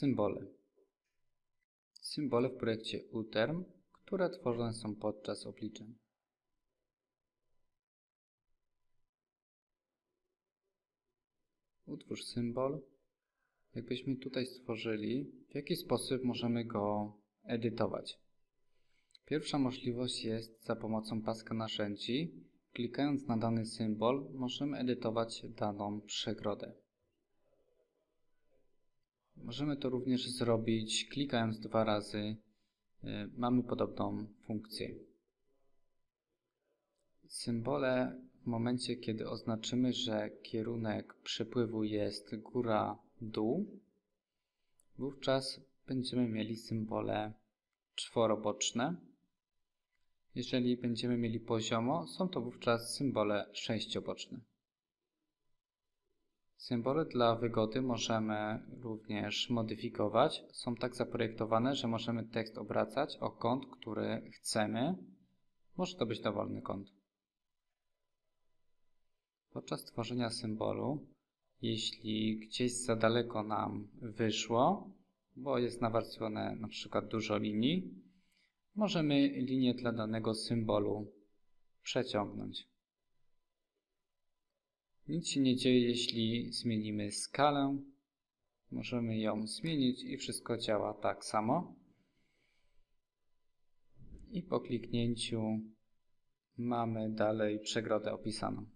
Symbole. Symbole w projekcie UTERM, które tworzone są podczas obliczeń. Utwórz symbol. Jakbyśmy tutaj stworzyli, w jaki sposób możemy go edytować? Pierwsza możliwość jest za pomocą paska narzędzi. Klikając na dany symbol, możemy edytować daną przegrodę. Możemy to również zrobić klikając dwa razy. Y, Mamy podobną funkcję. Symbole w momencie, kiedy oznaczymy, że kierunek przepływu jest góra-dół, wówczas będziemy mieli symbole czworoboczne. Jeżeli będziemy mieli poziomo, są to wówczas symbole sześcioboczne. Symbole dla wygody możemy również modyfikować. Są tak zaprojektowane, że możemy tekst obracać o kąt, który chcemy. Może to być dowolny kąt. Podczas tworzenia symbolu, jeśli gdzieś za daleko nam wyszło, bo jest nawarstwione na przykład dużo linii, możemy linię dla danego symbolu przeciągnąć. Nic się nie dzieje, jeśli zmienimy skalę. Możemy ją zmienić i wszystko działa tak samo. I po kliknięciu mamy dalej przegrodę opisaną.